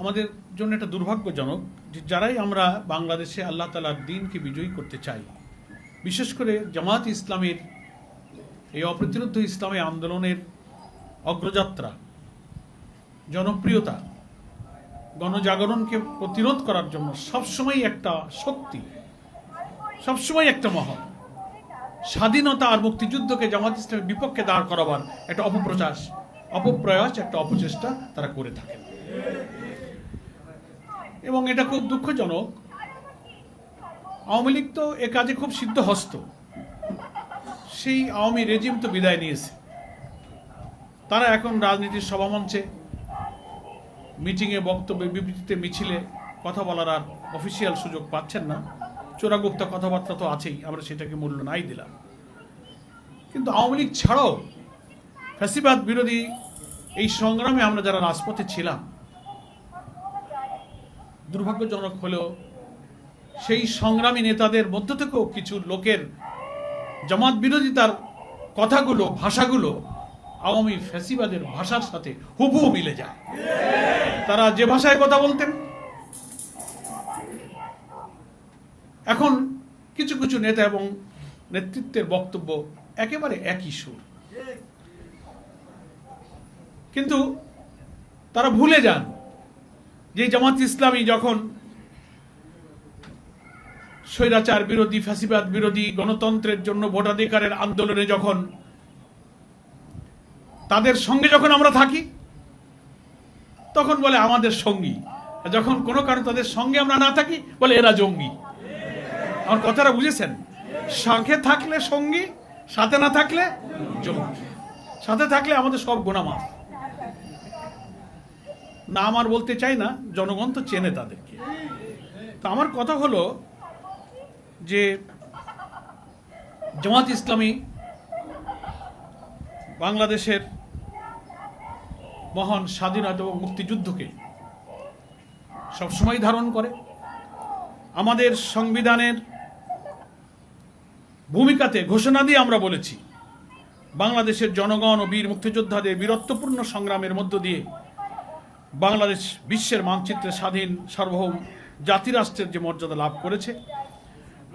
আমাদের জন্য এটা দুর্ভাগ্যজনক যে যারাই আমরা বাংলাদেশে আল্লাহ তালার দিনকে বিজয়ী করতে চাই, বিশেষ করে জামাত ইসলামের এই অপ্রতিরোধ ইসলামী আন্দোলনের অগ্রযাত্রা, জনপ্রিয়তা, গণজাগরণকে প্রতিরোধ করার জন্য সবসময় একটা শক্তি সবসময় একটা মহল। স্বাধীনতা আর মুক্তিযুদ্ধকে জামাত ইসলামের বিপক্ষে দাঁড় করাবার একটা অপপ্রচাস, অপপ্রয়াস, একটা অপচেষ্টা তারা করে থাকেন। এবং এটা খুব দুঃখজনক। আওয়ামী লীগ তো এ কাজে খুব সিদ্ধহস্ত। সেই আওয়ামী রেজিম তো বিদায় নিয়েছে। তারা এখন রাজনীতির সভামঞ্চে মিটিংয়ে বক্তব্যে, বিবৃতিতে মিছিলে কথা বলার আর অফিসিয়াল সুযোগ পাচ্ছেন না। চোরাগুপ্তা কথাবার্তা তো আছেই, আমরা সেটাকে মূল্য নাই দিলাম। কিন্তু আওয়ামী লীগ ছাড়াও ফ্যাসিবাদ বিরোধী এই সংগ্রামে আমরা যারা রাজপথে ছিলাম দুর্ভাগ্যজনক হলেও সেই সংগ্রামী নেতাদের মধ্য থেকেও কিছু লোকের জামাত বিরোধিতার কথাগুলো, ভাষাগুলো আওয়ামী ফ্যাসিবাদের ভাষার সাথে হুবহু মিলে যায়। তারা যে ভাষায় কথা বলতেন, এখন কিছু কিছু নেতা এবং নেতৃত্বের বক্তব্য একেবারে একই সুর। কিন্তু তারা ভুলে যান। যে জামাত ইসলামী যখন স্বৈরাচার বিরোধী, ফ্যাসিবাদ বিরোধী, গণতন্ত্রের জন্য ভোটাধিকারের আন্দোলনে যখন তাদের সঙ্গে যখন আমরা থাকি, তখন বলে আমাদের সঙ্গী। যখন কোনো কারণে তাদের সঙ্গে আমরা না থাকি, বলে এরা জঙ্গি। আমার কথাটা বুঝেছেন? সঙ্গে থাকলে সঙ্গী, সাথে না থাকলে জঙ্গি। সাথে থাকলে আমাদের সব গুণামাফ না আমার বলতে চাই না, জনগণ তো চেনে তাদেরকে। তো আমার কথা হলো যে জামাত ইসলামী বাংলাদেশের মহান স্বাধীনতা এবং মুক্তিযুদ্ধকে সবসময় ধারণ করে। আমাদের সংবিধানের ভূমিকাতে ঘোষণা দিয়ে আমরা বলেছি, বাংলাদেশের জনগণ ও বীর মুক্তিযোদ্ধাদের বীরত্বপূর্ণ সংগ্রামের মধ্য দিয়ে বাংলাদেশ বিশ্বের মানচিত্রে স্বাধীন সার্বভৌম জাতিরাষ্ট্রের যে মর্যাদা লাভ করেছে,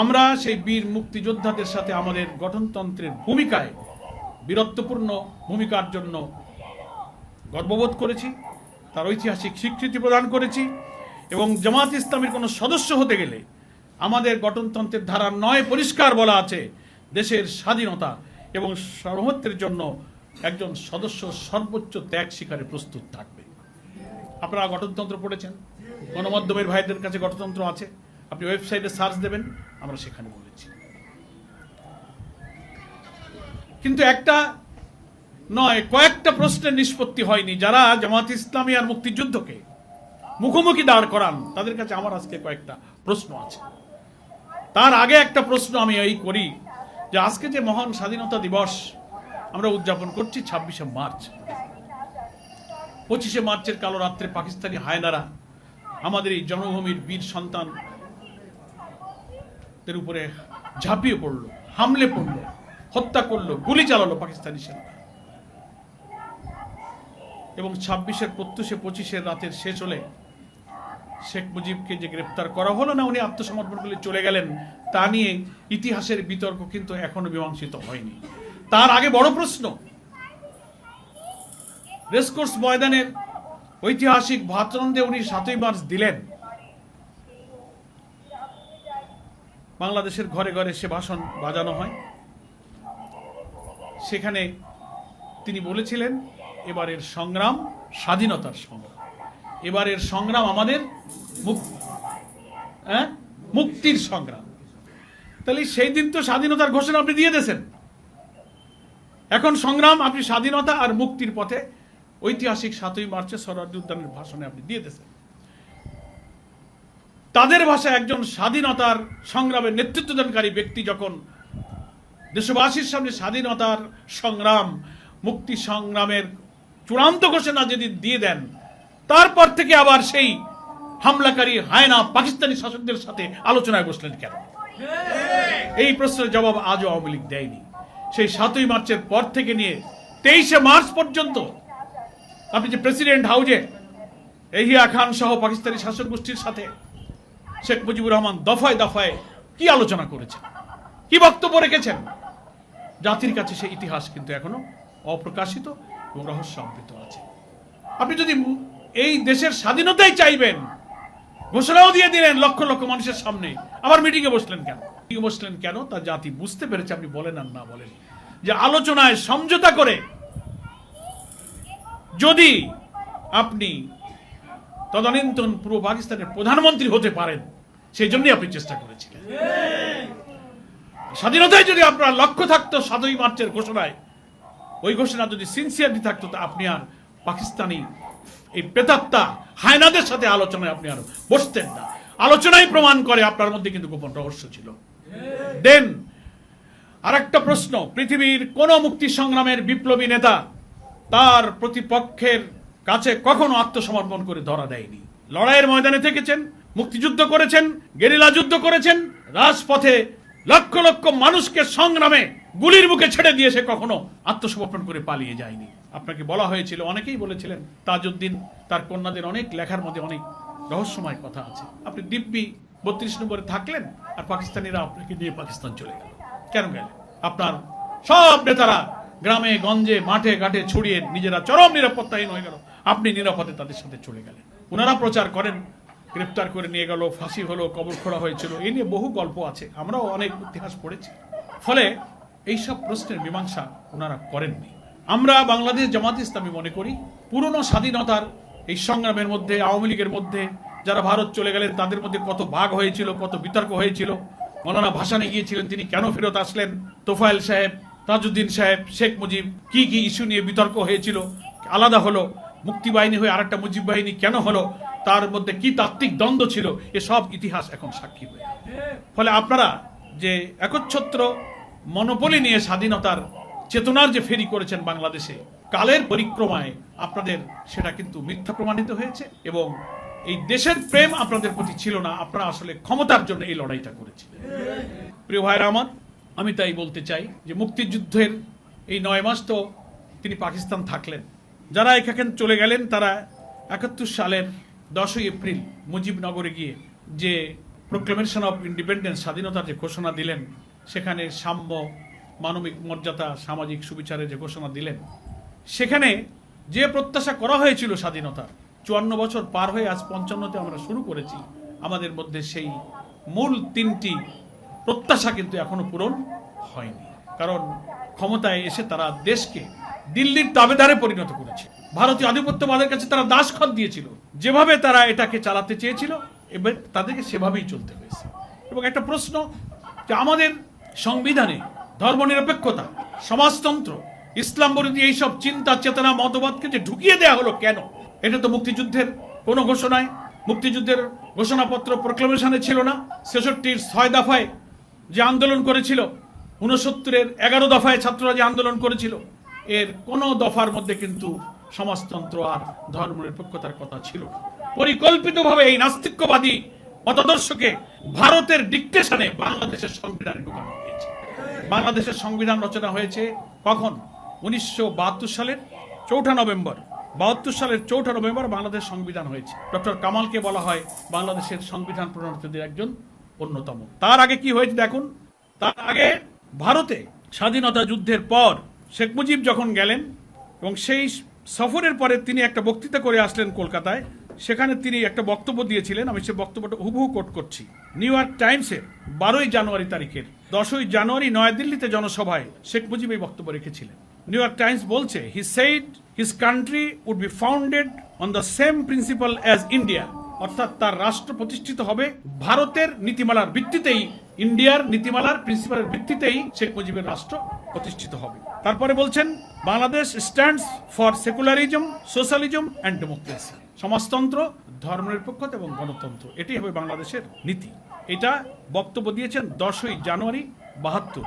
আমরা সেই বীর মুক্তিযোদ্ধাদের সাথে আমাদের গঠনতন্ত্রের ভূমিকায় বীরত্বপূর্ণ ভূমিকার জন্য গর্ববোধ করেছি, তার ঐতিহাসিক স্বীকৃতি প্রদান করেছি এবং জামাত ইসলামের কোনো সদস্য হতে গেলে আমাদের গঠনতন্ত্রের ধারা নয় পরিষ্কার বলা আছে, দেশের স্বাধীনতা এবং সার্বভৌমত্বের জন্য একজন সদস্য সর্বোচ্চ ত্যাগ স্বীকারে প্রস্তুত থাকবে। আপনারা গঠনতন্ত্র পড়েছেন। গণমাধ্যমের ভাইদের কাছে গঠনতন্ত্র আছে। আপনি ওয়েবসাইটে সার্চ দেবেন, আমরা সেখানে বলেছি। কিন্তু একটা নয়, কয়েকটা প্রশ্নের নিষ্পত্তি হয়নি। যারা জামাত ইসলামী আর মুক্তিযুদ্ধকে মুখোমুখি দাঁড় করান, তাদের কাছে আমার আজকে কয়েকটা প্রশ্ন আছে। তার আগে একটা প্রশ্ন আমি এই করি যে আজকে যে মহান স্বাধীনতা দিবস আমরা উদযাপন করছি ছাব্বিশে মার্চ পঁচিশে মার্চের কালো রাত্রে পাকিস্তানি হায়নারা আমাদের এই জন্মভূমির বীর সন্তান উপরে ঝাঁপিয়ে পড়ল, হামলে পড়ল, হত্যা করল, গুলি চালালো পাকিস্তানি সেনা এবং ছাব্বিশের প্রত্যুষে পঁচিশের রাতের শেষ হলে শেখ মুজিবকে যে গ্রেপ্তার করা হলো না, উনি আত্মসমর্পণ করে চলে গেলেন, তা নিয়ে ইতিহাসের বিতর্ক কিন্তু এখনও মীমাংসিত হয়নি। তার আগে বড় প্রশ্ন রেসকোর্স ময়দানের ঐতিহাসিক ভাতরন্দে উনি সাতই মার্চ দিলেন। বাংলাদেশের ঘরে ঘরে সে ভাষণ বাজানো হয়। সেখানে তিনি বলেছিলেন, এবারের সংগ্রাম স্বাধীনতার সংগ্রাম। এবারের সংগ্রাম আমাদের হ্যাঁ? মুক্তির সংগ্রাম। তাহলে সেই দিন তো স্বাধীনতার ঘোষণা আপনি দিয়ে দিয়েছেন। এখন সংগ্রাম, আপনি স্বাধীনতা আর মুক্তির পথে ঐতিহাসিক সাতই মার্চে সরার্দি উদ্যানের ভাষণে আপনি দিয়ে দিয়েছেন। তাদের ভাষায় একজন স্বাধীনতার সংগ্রামের নেতৃত্বদানকারী ব্যক্তি যখন দেশবাসীর সামনে স্বাধীনতার সংগ্রাম, মুক্তি সংগ্রামের চূড়ান্ত ঘোষণা যদি দিয়ে দেন, তারপর থেকে আবার সেই হামলাকারী হায়না পাকিস্তানি শাসকদের সাথে আলোচনায় বসলেন কেন? এই প্রশ্নের জবাব আজও আওয়ামী লীগ দেয়নি। সেই সাতই মার্চের পর থেকে নিয়ে তেইশে মার্চ পর্যন্ত আপনি যে প্রেসিডেন্ট হাউজে এহিয়া খান সহ পাকিস্তানি শাসক গোষ্ঠীর সাথে শেখ মুজিবুর রহমান দফায় দফায় কি আলোচনা করেছেন? কি বক্তব্য রেখেছেন? জাতির কাছে সেই ইতিহাস কিন্তু এখনও অপ্রকাশিত এবং রহস্য আবৃত আছে। আপনি যদি এই দেশের স্বাধীনতাই চাইবেন, ঘোষণাও দিয়ে দিলেন লক্ষ লক্ষ মানুষের সামনে, আবার মিটিংয়ে বসলেন কেন? বসলেন কেন? তা জাতি বুঝতে পেরেছে, আপনি বলেন আর না বলেন। যে আলোচনায় সমঝোতা করে যদি আপনি তদানীন্তন পূর্ব পাকিস্তানের প্রধানমন্ত্রী হতে পারেন, সেই জন্যই আপনি চেষ্টা করেছিলেন। স্বাধীনতায় যদি আপনার লক্ষ্য থাকতো সাতই মার্চের ঘোষণায়, ওই ঘোষণা যদি সিনসিয়ারলি থাকতো, তা আপনি আর পাকিস্তানি এই প্রেতাত্মা হায়নাদের সাথে আলোচনায় আপনি আর বসতেন না। আলোচনাই প্রমাণ করে আপনার মধ্যে কিন্তু গোপন রহস্য ছিল। দেন আর একটা প্রশ্ন, পৃথিবীর কোন মুক্তি সংগ্রামের বিপ্লবী নেতা তার প্রতিপক্ষের কাছে কখনো আত্মসমর্পণ করে ধরা দেয়নি। লড়াইয়ের ময়দানে থেকেছেন, মুক্তিযুদ্ধ করেছেন, গেরিলা যুদ্ধ করেছেন, রাজপথে লক্ষ লক্ষ মানুষকে সংগ্রামে গুলির মুখে ছেড়ে দিয়ে সে কখনো আত্মসমর্পণ করে পালিয়ে যায়নি। আপনাকে বলা হয়েছিল, অনেকেই বলেছিলেন, তাজউদ্দিন, তার কন্যাদের অনেক লেখার মধ্যে অনেক রহস্যময় কথা আছে। আপনি দিব্যি বত্রিশ নম্বরে থাকলেন আর পাকিস্তানিরা আপনাকে নিয়ে পাকিস্তান চলে গেল। কেন গেলেন? আপনার সব নেতারা গ্রামে, গঞ্জে, মাঠে, ঘাটে ছড়িয়ে নিজেরা চরম নিরাপত্তাহীন হয়ে গেল। আপনি নিরাপদে তাদের সাথে চলে গেলেন। ওনারা প্রচার করেন, গ্রেপ্তার করে নিয়ে গেল, ফাঁসি হলো, কবর খোড়া হয়েছিল এই নিয়ে বহু গল্প আছে, আমরাও অনেক ইতিহাস পড়েছি। ফলে এইসব প্রশ্নের মীমাংসা ওনারা করেননি। আমরা বাংলাদেশ জামাত ইসলামী মনে করি, পুরনো স্বাধীনতার এই সংগ্রামের মধ্যে, আওয়ামী লীগের মধ্যে, যারা ভারত চলে গেলেন, তাদের মধ্যে কত ভাগ হয়েছিল, কত বিতর্ক হয়েছিল। মৌলানা ভাসানে গিয়েছিলেন, তিনি কেন ফেরত আসলেন? তোফায়েল সাহেব তাজউদ্দিন সাহেব, শেখ মুজিব, কি কি ইস্যু নিয়ে বিতর্ক হয়েছিল? আলাদা হলো মুক্তি বাহিনী হয়ে আরেকটা মুজিব বাহিনী কেন হলো? তার মধ্যে কি তাত্ত্বিক দ্বন্দ্ব ছিল? এসব ইতিহাস এখন সাক্ষী হয়ে ফলে আপনারা যে একচ্ছত্র মনোপলি নিয়ে স্বাধীনতার চেতনার যে ফেরি করেছেন বাংলাদেশে, কালের পরিক্রমায় আপনাদের সেটা কিন্তু মিথ্যা প্রমাণিত হয়েছে এবং এই দেশের প্রেম আপনাদের প্রতি ছিল না, আপনারা আসলে ক্ষমতার জন্য এই লড়াইটা করেছিলেন। প্রিয় ভাইরা আমার আমি তাই বলতে চাই যে মুক্তিযুদ্ধের এই নয় মাস তো তিনি পাকিস্তান থাকলেন। যারা এখানে চলে গেলেন, তারা একাত্তর সালের দশই এপ্রিল মুজিবনগরে গিয়ে যে প্রোক্লেমেশন অফ ইন্ডিপেন্ডেন্স স্বাধীনতার যে ঘোষণা দিলেন, সেখানে সাম্য, মানবিক মর্যাদা, সামাজিক সুবিচারের যে ঘোষণা দিলেন, সেখানে যে প্রত্যাশা করা হয়েছিল স্বাধীনতা, চুয়ান্ন বছর পার হয়ে আজ পঞ্চান্নতে আমরা শুরু করেছি। আমাদের মধ্যে সেই মূল তিনটি প্রত্যাশা কিন্তু এখনও পূরণ হয়নি। কারণ ক্ষমতায় এসে তারা দেশকে দিল্লির দাবেদারে পরিণত করেছে। ভারতীয় আধিপত্যবাদের কাছে তারা দাসখত দিয়েছিল। যেভাবে তারা এটাকে চালাতে চেয়েছিল, এবার তাদেরকে সেভাবেই চলতে হয়েছে। এবং একটা প্রশ্ন যে আমাদের সংবিধানে ধর্মনিরপেক্ষতা, সমাজতন্ত্র, ইসলাম বিরোধী এইসব চিন্তা, চেতনা, মতবাদকে যে ঢুকিয়ে দেওয়া হলো কেন? এটা তো মুক্তিযুদ্ধের কোনো ঘোষণায়, মুক্তিযুদ্ধের ঘোষণাপত্র প্রক্লেমেশনে ছিল না। ছেষট্টির ছয় দফায় যে আন্দোলন করেছিল উনসত্তরের এগারো দফায় ছাত্ররা যে আন্দোলন করেছিল, এর কোনো দফার মধ্যে কিন্তু সমাজতন্ত্র আর ধর্মনিরপেক্ষতার কথা ছিল পরিকল্পিতভাবে এই নাস্তিক্যবাদী মতাদর্শকে ভারতের ডিকটেশনে বাংলাদেশের সংবিধানে ঢুকানো হয়েছে। বাংলাদেশের সংবিধান রচনা হয়েছে কখন? উনিশশো বাহাত্তর সালের চৌঠা নভেম্বর। বাহাত্তর সালের চৌঠা নভেম্বর বাংলাদেশ সংবিধান হয়েছে। ডক্টর কামালকে বলা হয় বাংলাদেশের সংবিধান প্রণেতাদের একজন অন্যতম। তার আগে কি হয়েছে দেখুন? তার আগে ভারতে স্বাধীনতা যুদ্ধের পর শেখ মুজিব যখন গেলেন এবং সেই সফরের পরে তিনি একটা বক্তৃতা করে আসলেন কলকাতায়, সেখানে তিনি একটা বক্তব্য দিয়েছিলেন, আমি সে বক্তব্যটা হুবহু কোট করছি। নিউ ইয়র্ক টাইমসের বারোই জানুয়ারি তারিখের, দশই জানুয়ারি নয়াদিল্লিতে জনসভায় শেখ মুজিব এই বক্তব্য রেখেছিলেন। নিউ ইয়র্ক টাইমস বলছে he said his country would be founded on the same principle as India অর্থাৎ তার রাষ্ট্র প্রতিষ্ঠিত হবে ভারতের নীতিমালার ভিত্তিতেই, ইন্ডিয়ার নীতিমালার প্রিন্সিপালের ভিত্তিতেই শেখ মুজিবের রাষ্ট্র প্রতিষ্ঠিত হবে। তারপরে বলছেন, Bangladesh stands for secularism socialism and democracy সমাজতন্ত্র, ধর্মনিরপেক্ষতা এবং গণতন্ত্র এটি হবে বাংলাদেশের নীতি। এটা বক্তব্য দিয়েছেন দশই জানুয়ারি বাহাত্তর।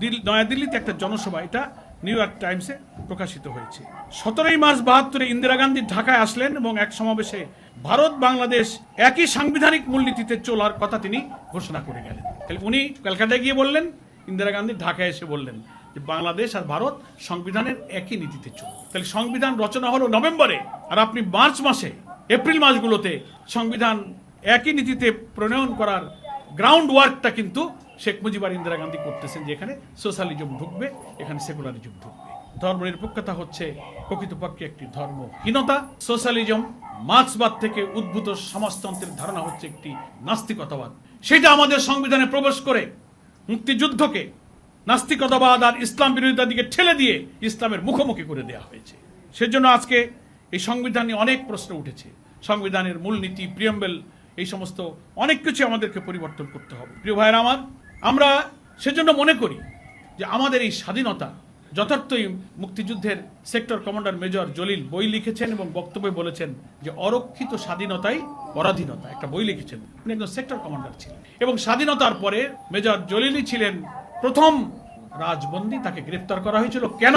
দিল নয়াদিল্লিতে একটা জনসভা, এটা নিউ ইয়র্ক টাইমসে প্রকাশিত হয়েছে। সতেরোই মার্চ বাহাত্তরে ইন্দিরা গান্ধী ঢাকায় আসলেন এবং এক সমাবেশে ভারত, বাংলাদেশ একই সাংবিধানিক মূলনীতিতে চলার কথা তিনি ঘোষণা করে গেলেন। তাহলে উনি কলকাতায় গিয়ে বললেন, ইন্দিরা গান্ধী ঢাকায় এসে বললেন যে বাংলাদেশ আর ভারত সংবিধানের একই নীতিতে চলবে। তাহলে সংবিধান রচনা হলো নভেম্বরে আর আপনি মার্চ মাসে, এপ্রিল মাসগুলোতে সংবিধান একই নীতিতে প্রণয়ন করার গ্রাউন্ড ওয়ার্কটা কিন্তু শেখ মুজিবুর ইন্দিরা গান্ধী করতেছেন যে এখানে সোশ্যালিজম ঢুকবে, এখানে সেকুলারিজম ঢুকবে। ধর্মনিরপেক্ষতা হচ্ছে প্রকৃতপক্ষে একটি ধর্মহীনতা। সোশ্যালিজম মার্ক্সবাদ থেকে উদ্ভূত সমাজতন্ত্রের ধারণা হচ্ছে একটি নাস্তিকতাবাদ। সেটা আমাদের সংবিধানে প্রবেশ করে মুক্তিযুদ্ধকে নাস্তিকতাবাদ আর ইসলাম বিরোধিতার দিকে ঠেলে দিয়ে ইসলামের মুখোমুখি করে দেওয়া হয়েছে। সেজন্য আজকে এই সংবিধান নিয়ে অনেক প্রশ্ন উঠেছে। সংবিধানের মূলনীতি, প্রিয়ম্বেল, এই সমস্ত অনেক কিছু আমাদেরকে পরিবর্তন করতে হবে। প্রিয় ভাইয়েরা আমার আমরা সেজন্য মনে করি যে আমাদের এই স্বাধীনতা যথার্থই মুক্তিযুদ্ধের সেক্টর কমান্ডার মেজর জলিল বই লিখেছেন এবং বক্তব্যে বলেছেন যে অরক্ষিত স্বাধীনতাই পরাধীনতা। একটা বই লিখেছেন। উনি একজন সেক্টর কমান্ডার ছিলেন। এবং স্বাধীনতার পরে মেজর জলিলই ছিলেন প্রথম রাজবন্দী। তাকে গ্রেফতার করা হয়েছিল। কেন?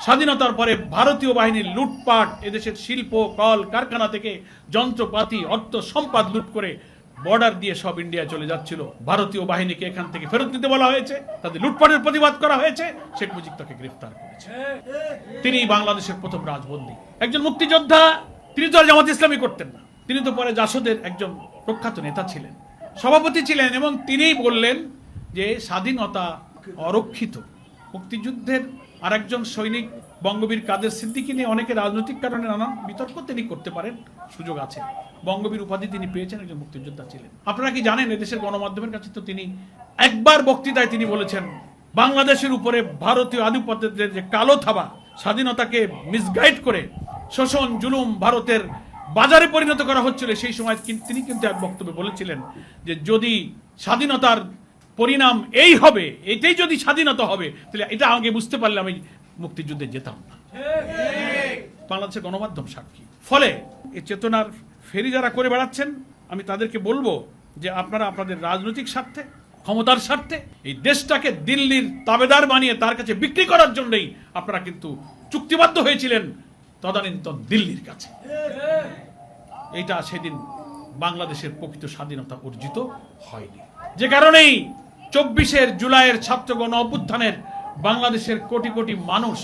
স্বাধীনতার পরে ভারতীয় বাহিনীর লুটপাট, এদেশের শিল্প, কল, কারখানা থেকে যন্ত্রপাতি, অর্থ সম্পদ লুট করে বর্ডার দিয়ে সব ইন্ডিয়া চলে যাচ্ছিল। ভারতীয় বাহিনীকে এখান থেকে ফেরত দিতে বলা হয়েছে। তাদের লুটপাটের প্রতিবাদ করা হয়েছে। শেখ মুজিব তাকে গ্রেফতার করেছে। তিনি বাংলাদেশের প্রথম রাজবন্দী। একজন মুক্তিযোদ্ধা, তিনি তো জামাত ইসলামী করতেন না। তিনি তো পরে জাসদের একজন প্রখ্যাত নেতা ছিলেন। সভাপতি ছিলেন এবং তিনিই বললেন যে স্বাধীনতা অরক্ষিত। মুক্তিযুদ্ধের আরেকজন সৈনিক বঙ্গবীর কাদের সিদ্দিকী নিয়ে অনেকে রাজনৈতিক কারণে নানান বিতর্ক তিনি করতে পারেন, সুযোগ আছে। বঙ্গবীর উপাধি তিনি পেয়েছেন, একজন মুক্তিযোদ্ধা ছিলেন। আপনারা কি জানেন, এদেশের গণমাধ্যমের কাছে তো তিনি একবার বক্তৃতায় তিনি বলেছেন, বাংলাদেশের উপরে ভারতীয় আধিপত্যের যে কালো থাবা, স্বাধীনতাকে মিসগাইড করে শোষণ, জুলুম ভারতের বাজারে পরিণত করা হচ্ছিল, সেই সময় তিনি কিন্তু এক বক্তব্যে বলেছিলেন যে যদি স্বাধীনতার পরিণাম এই হবে, এটাই যদি স্বাধীনতা হবে, তাহলে এটা আগে বুঝতে পারলে আমি মুক্তিযুদ্ধে যেতাম না। বাংলাদেশের গণমাধ্যম সাক্ষী। ফলে এই চেতনার ফেরি যারা করে বেড়াচ্ছেন, আমি তাদেরকে বলব যে আপনারা আপনাদের রাজনৈতিক স্বার্থে, ক্ষমতার স্বার্থে এই দেশটাকে দিল্লির তাবেদার বানিয়ে তার কাছে বিক্রি করার জন্যই আপনারা কিন্তু চুক্তিবদ্ধ হয়েছিলেন তদানীন্তন দিল্লির কাছে। এটা সেদিন বাংলাদেশের প্রকৃত স্বাধীনতা অর্জিত হয়নি। যে কারণেই চব্বিশের জুলাইয়ের ছাত্রগণ অভ্যুত্থানের বাংলাদেশের কোটি কোটি মানুষ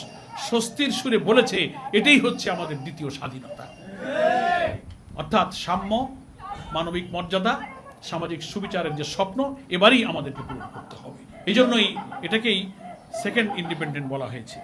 স্বস্তির সুরে বলেছে, এটাই হচ্ছে আমাদের দ্বিতীয় স্বাধীনতা। অর্থাৎ সাম্য, মানবিক মর্যাদা, সামাজিক সুবিচারের যে স্বপ্ন, এবারই আমাদেরকে পূরণ করতে হবে। এই জন্যই এটাকেই সেকেন্ড ইন্ডিপেন্ডেন্ট বলা হয়েছে।